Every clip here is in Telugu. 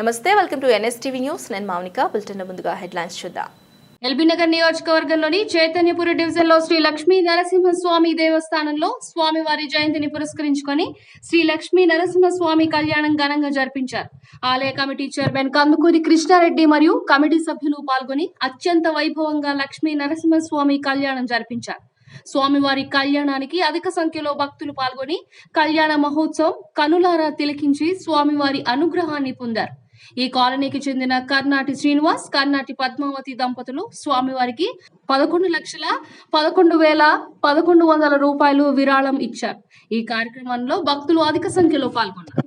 నమస్తే వెల్కమ్ టు ఎన్ఎస్టీవీ న్యూస్. నేను మౌనిక బులెటిన్ ముందుగా హెడ్లైన్స్ చూద్దాం. ఎల్బీనగర్ నియోజకవర్గంలోని చైతన్యపురి డివిజన్లో శ్రీ లక్ష్మీ నరసింహస్వామి దేవస్థానంలో స్వామివారి జయంతిని పురస్కరించుకొని శ్రీ లక్ష్మీ నరసింహస్వామి కళ్యాణం ఘనంగా జరిపించారు. ఆలయ కమిటీ చైర్మన్ కందుకూరి కృష్ణారెడ్డి మరియు కమిటీ సభ్యులు పాల్గొని అత్యంత వైభవంగా లక్ష్మీ నరసింహస్వామి కళ్యాణం జరిపించారు. స్వామివారి కళ్యాణానికి అధిక సంఖ్యలో భక్తులు పాల్గొని కళ్యాణ మహోత్సవం కనులారా తిలకించి స్వామివారి అనుగ్రహాన్ని పొందారు. ఈ కాలనీకి చెందిన కర్ణాటి శ్రీనివాస్ కర్ణాటి పద్మావతి దంపతులు స్వామివారికి పదకొండు లక్షల పదకొండు వేల పదకొండు వందల రూపాయలు విరాళం ఇచ్చారు. ఈ కార్యక్రమంలో భక్తులు అధిక సంఖ్యలో పాల్గొన్నారు.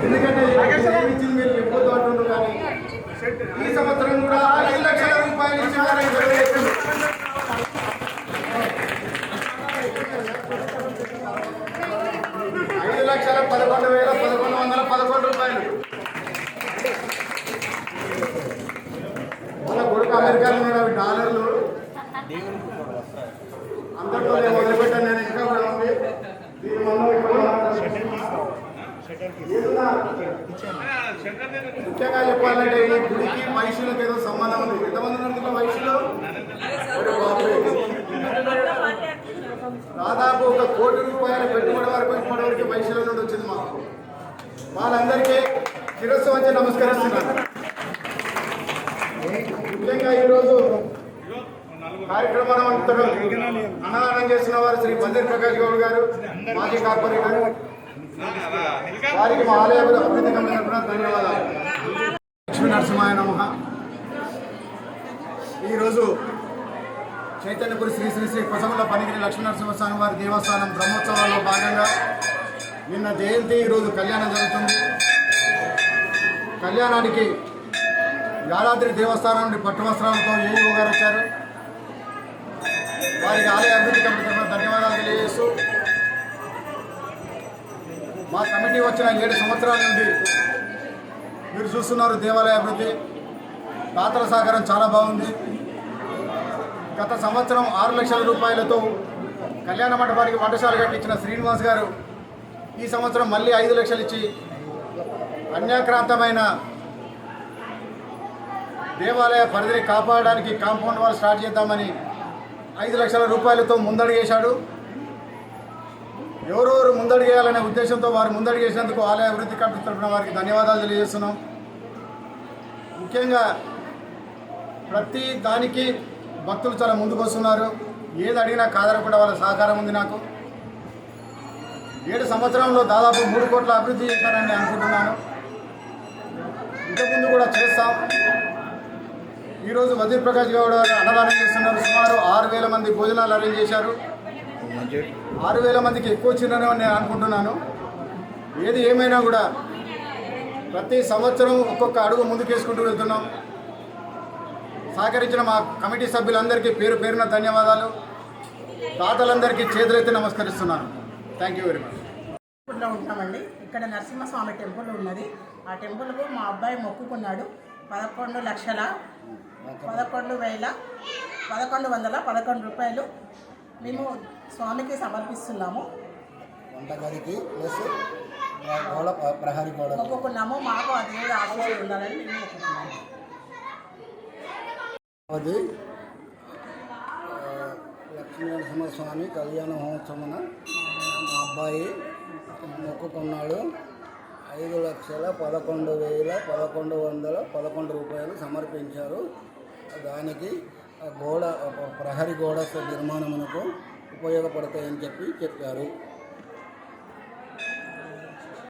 ఎందుకంటే ఏమి ఇచ్చింది మీరు చెప్పొద్దు అంటున్నారు కానీ ఈ సంవత్సరం కూడా ఐదు లక్షల రూపాయలు ఇచ్చినారని తెలియజేస్తుంది. ఐదు లక్షల పదకొండు వేల పదకొండు వందల పదకొండు రూపాయలు వాళ్ళ కొడుకు అమెరికాలో ఉన్నాడు అవి డాలర్లు అందరితో నేను నేను ఇంకా కూడా ఉంది దీని మనం ఇక్కడ ముఖ్యంగా చెప్పాలంటే ఈ గుడికి వయసులకు ఏదో సంబంధం ఉంది. ఎంతమంది ఉన్నారు దీంట్లో వయసులో దాదాపు ఒక కోటి రూపాయల పెట్టుబడి వరకు ఇప్పటి వరకు వయసులో నుండి వచ్చింది మాకు. వాళ్ళందరికీ శిరస్సు వచ్చి నమస్కరిస్తున్నాను. ముఖ్యంగా ఈరోజు కార్యక్రమం అంతటా అన్నదానం చేసిన వారు శ్రీ మందిర్ ప్రకాష్ గౌడ్ గారు మాజీ కార్పొరేటర్ వారికి మా ఆలయ అభివృద్ధి కమిటీ ధన్యవాదాలు. లక్ష్మీ నరసింహాయ నమ. ఈరోజు చైతన్యపురి శ్రీ శ్రీ శ్రీ కొసమల పనికిరి లక్ష్మీ నరసింహస్వామి వారి దేవస్థానం బ్రహ్మోత్సవాల్లో భాగంగా నిన్న జయంతి ఈరోజు కళ్యాణం జరుగుతుంది. కళ్యాణానికి యాదాద్రి దేవస్థానం నుండి పట్టు వస్త్రాలతో ఏఈఓ గారు వచ్చారు. వారికి ఆలయ అభివృద్ధి కమిటీ తరఫున ధన్యవాదాలు తెలియజేస్తూ మా కమిటీ వచ్చిన ఏడు సంవత్సరాల నుండి మీరు చూస్తున్నారు దేవాలయ అభివృద్ధి. దాతల సహకారం చాలా బాగుంది. గత సంవత్సరం ఆరు లక్షల రూపాయలతో కళ్యాణ మండపానికి వంటశాల కట్టించిన శ్రీనివాస్ గారు ఈ సంవత్సరం మళ్ళీ ఐదు లక్షలు ఇచ్చి అన్యాక్రాంతమైన దేవాలయ పరిధిని కాపాడడానికి కాంపౌండ్ వాల్ స్టార్ట్ చేద్దామని ఐదు లక్షల రూపాయలతో ముందడుగేశాడు ఎవరెవరు ముందడుగేయాలనే ఉద్దేశంతో వారు ముందడుగేసినందుకు ఆలయ అభివృద్ధి కమిటీ తరఫున వారికి ధన్యవాదాలు తెలియజేస్తున్నాం. ముఖ్యంగా ప్రతి దానికి భక్తులు చాలా ముందుకు వస్తున్నారు. ఏది అడిగినా కాదనకుండా వాళ్ళ సహకారం ఉంది నాకు. ఏడు సంవత్సరంలో దాదాపు మూడు కోట్ల అభివృద్ధి చేశారని అనుకుంటున్నాను. ఇంతకుముందు కూడా చేస్తాం. ఈరోజు వజీర్ ప్రకాష్ గౌడ్ గారు అన్నదానం చేస్తున్నారు. సుమారు ఆరు వేల మంది భోజనాలు అరేంజ్ చేశారు. ఆరు వేల మందికి ఎక్కువ వచ్చిందని నేను అనుకుంటున్నాను. ఏది ఏమైనా కూడా ప్రతి సంవత్సరం ఒక్కొక్క అడుగు ముందుకేసుకుంటూ వెళ్తున్నాం. సహకరించిన మా కమిటీ సభ్యులందరికీ పేరు పేరున ధన్యవాదాలు. దాతలందరికీ చేతులెత్తి నమస్కరిస్తున్నాను. థ్యాంక్ యూ వెరీ మచ్ టెంపుల్లో ఉంటామండి. ఇక్కడ నరసింహస్వామి టెంపుల్ ఉన్నది. ఆ టెంపుల్కు మా అబ్బాయి మొక్కుకున్నాడు. పదకొండు లక్షల పదకొండు వేల పదకొండు వందల పదకొండు రూపాయలు మేము స్వామికి సమర్పిస్తున్నాము. వంటగదికి ప్లస్ గోడ ప్రహరీ గోడ మొక్కుకున్నాము మాకు ఆ దేవుడు ఆశీస్సులు ఉండాలని మేము మొక్కుకున్నాము అది ఆ, లక్ష్మీ నరసింహస్వామి కళ్యాణ మహోత్సవమున మా అబ్బాయి మొక్కుకున్నాడు ఐదు లక్షల పదకొండు వేల పదకొండు వందల పదకొండు రూపాయలు సమర్పించారు. దానికి గోడ ప్రహరీ గోడ నిర్మాణమునకు ఉపయోగపడతాయని చెప్పి చెప్పారు.